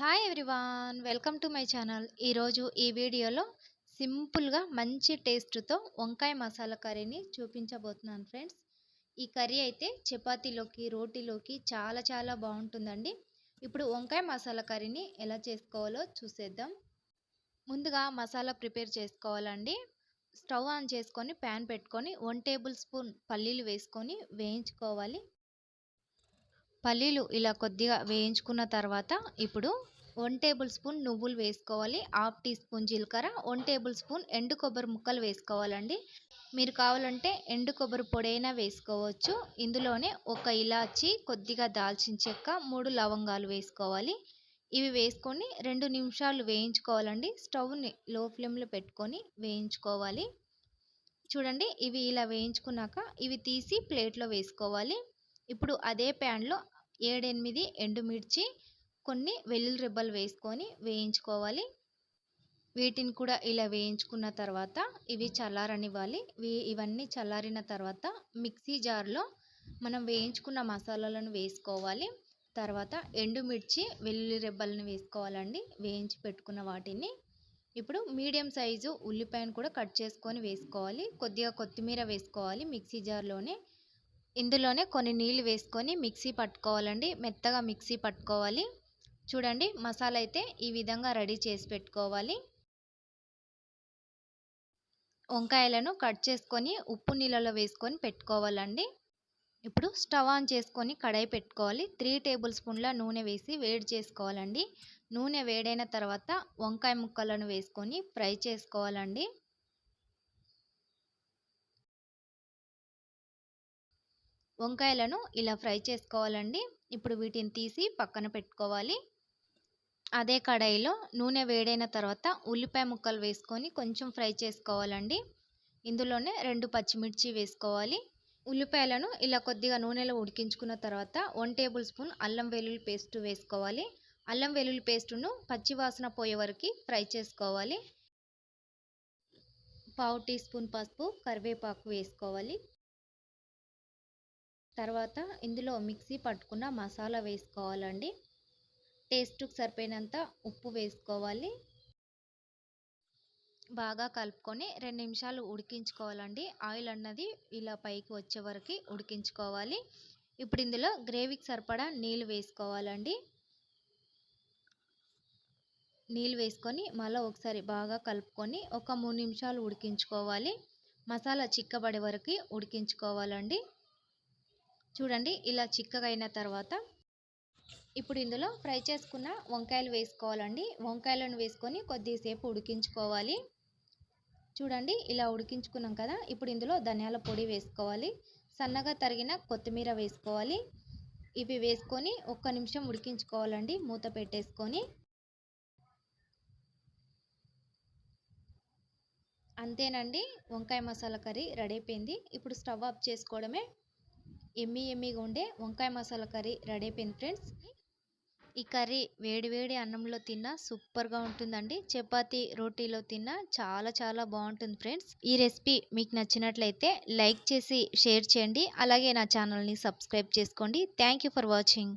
Hi everyone welcome to my channel ఈరోజు ఈ వీడియోలో సింపుల్గా మంచి టేస్ట్తో వంకాయ మసాలా కర్రీని చూపించబోతున్నాను ఫ్రెండ్స్ ఈ కర్రీ అయితే చపాతీలోకి రోటీలోకి చాలా చాలా బాగుంటుందండి. ఇప్పుడు వంకాయ మసాలా కర్రీని ఎలా చేసుకోవాలో చూసేద్దాం. ముందుగా మసాలా ప్రిపేర్ చేసుకోవాలండి. స్టవ్ ఆన్ చేసుకొని ప్యాన్ పెట్టుకొని వన్ టేబుల్ స్పూన్ పల్లీలు వేసుకొని వేయించుకోవాలి. పల్లీలు ఇలా కొద్దిగా వేయించుకున్న తర్వాత ఇప్పుడు వన్ టేబుల్ స్పూన్ నువ్వులు వేసుకోవాలి హాఫ్ టీ స్పూన్ జీలకర్ర వన్ టేబుల్ స్పూన్ ఎండు కొబ్బరి ముక్కలు వేసుకోవాలండి. మీరు కావాలంటే ఎండు కొబ్బరి పొడైనా వేసుకోవచ్చు. ఇందులోనే ఒక ఇలాచి కొద్దిగా దాల్చిన చెక్క మూడు లవంగాలు వేసుకోవాలి. ఇవి వేసుకొని రెండు నిమిషాలు వేయించుకోవాలండి. స్టవ్ని లో ఫ్లేమ్లో పెట్టుకొని వేయించుకోవాలి. చూడండి ఇవి ఇలా వేయించుకున్నాక ఇవి తీసి ప్లేట్లో వేసుకోవాలి. ఇప్పుడు అదే ప్యాన్లో ఏడెనిమిది ఎండుమిర్చి కొన్ని వెల్లుల్లి రెబ్బలు వేసుకొని వేయించుకోవాలి. వీటిని కూడా ఇలా వేయించుకున్న తర్వాత ఇవి చల్లారనివ్వాలి. ఇవన్నీ చల్లారిన తర్వాత మిక్సీ జార్లో మనం వేయించుకున్న మసాలాలను వేసుకోవాలి. తర్వాత ఎండుమిర్చి వెల్లుల్లి రెబ్బలను వేసుకోవాలండి. వేయించి పెట్టుకున్న వాటిని. ఇప్పుడు మీడియం సైజు ఉల్లిపాయను కూడా కట్ చేసుకొని వేసుకోవాలి. కొద్దిగా కొత్తిమీర వేసుకోవాలి మిక్సీ జార్లోనే. ఇందులోనే కొన్ని నీళ్ళు వేసుకొని మిక్సీ పట్టుకోవాలండి. మెత్తగా మిక్సీ పట్టుకోవాలి. చూడండి మసాలా అయితే ఈ విధంగా రెడీ చేసి పెట్టుకోవాలి. వంకాయలను కట్ చేసుకొని ఉప్పు నీళ్ళలో వేసుకొని పెట్టుకోవాలండి. ఇప్పుడు స్టవ్ ఆన్ చేసుకొని కడాయి పెట్టుకోవాలి. త్రీ టేబుల్ స్పూన్ల నూనె వేసి వేడి చేసుకోవాలండి. నూనె వేడైన తర్వాత వంకాయ ముక్కలను వేసుకొని ఫ్రై చేసుకోవాలండి. వంకాయలను ఇలా ఫ్రై చేసుకోవాలండి. ఇప్పుడు వీటిని తీసి పక్కన పెట్టుకోవాలి. అదే కడాయిలో నూనె వేడైన తర్వాత ఉల్లిపాయ ముక్కలు వేసుకొని కొంచెం ఫ్రై చేసుకోవాలండి. ఇందులోనే రెండు పచ్చిమిర్చి వేసుకోవాలి. ఉల్లిపాయలను ఇలా కొద్దిగా నూనెలో ఉడికించుకున్న తర్వాత వన్ టేబుల్ స్పూన్ అల్లం వెల్లుల్లి పేస్ట్ వేసుకోవాలి. అల్లం వెల్లుల్లి పేస్టును పచ్చివాసన పోయే వరకు ఫ్రై చేసుకోవాలి. పావు టీ స్పూన్ పసుపు కరివేపాకు వేసుకోవాలి. తర్వాత ఇందులో మిక్సీ పట్టుకున్న మసాలా వేసుకోవాలండి. టేస్ట్కి సరిపోయినంత ఉప్పు వేసుకోవాలి. బాగా కలుపుకొని రెండు నిమిషాలు ఉడికించుకోవాలండి. ఆయిల్ అన్నది ఇలా పైకి వచ్చే వరకు ఉడికించుకోవాలి. ఇప్పుడు ఇందులో గ్రేవీకి సరిపడా నీళ్ళు వేసుకోవాలండి. నీళ్ళు వేసుకొని మళ్ళీ ఒకసారి బాగా కలుపుకొని ఒక మూడు నిమిషాలు ఉడికించుకోవాలి. మసాలా చిక్కబడే వరకు ఉడికించుకోవాలండి. చూడండి ఇలా చిక్కగా అయిన తర్వాత ఇప్పుడు ఇందులో ఫ్రై చేసుకున్న వంకాయలు వేసుకోవాలండి. వంకాయలను వేసుకొని కొద్దిసేపు ఉడికించుకోవాలి. చూడండి ఇలా ఉడికించుకున్నాం కదా ఇప్పుడు ఇందులో ధనియాల పొడి వేసుకోవాలి. సన్నగా తరిగిన కొత్తిమీర వేసుకోవాలి. ఇవి వేసుకొని ఒక్క నిమిషం ఉడికించుకోవాలండి మూత పెట్టేసుకొని. అంతేనండి వంకాయ మసాలా కర్రీ రెడీ అయిపోయింది. ఇప్పుడు స్టవ్ ఆఫ్ చేసుకోవడమే. ఎమ్మీ ఎమ్మిగా ఉండే వంకాయ మసాలా కర్రీ రెడీ అయిపోయింది ఫ్రెండ్స్. ఈ కర్రీ వేడి వేడి అన్నంలో తిన్నా సూపర్గా ఉంటుందండి. చపాతి రోటీలో తిన్నా చాలా చాలా బాగుంటుంది ఫ్రెండ్స్. ఈ రెసిపీ మీకు నచ్చినట్లయితే లైక్ చేసి షేర్ చేయండి. అలాగే నా ఛానల్ని సబ్స్క్రైబ్ చేసుకోండి. Thank for watching.